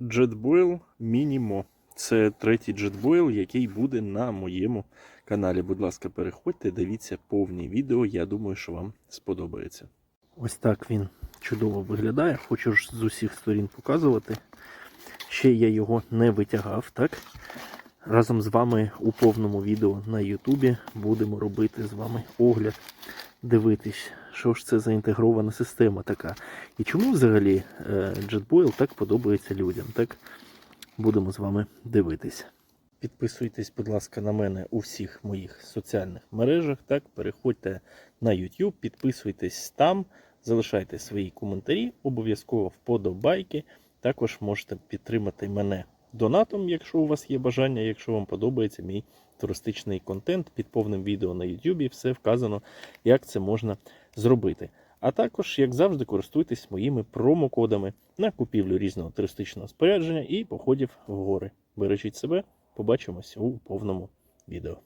JetBoil Minimo. Це третій JetBoil, який буде на моєму каналі. Будь ласка, переходьте, дивіться повні відео. Я думаю, що вам сподобається. Ось так він чудово виглядає. Хочу ж з усіх сторін показувати. Ще я його не витягав, так? Разом з вами у повному відео на Ютубі будемо робити з вами огляд, дивитись, що ж це за інтегрована система така. І чому взагалі е, JetBoil так подобається людям. Так? Будемо з вами дивитись. Підписуйтесь, будь ласка, на мене у всіх моїх соціальних мережах. Так, переходьте на YouTube, підписуйтесь там, залишайте свої коментарі, обов'язково вподобайки. Також можете підтримати мене донатом, якщо у вас є бажання, якщо вам подобається мій туристичний контент під повним відео на YouTube, все вказано, як це можна зробити. А також, як завжди, користуйтесь моїми промокодами на купівлю різного туристичного спорядження і походів в гори. Бережіть себе, побачимось у повному відео.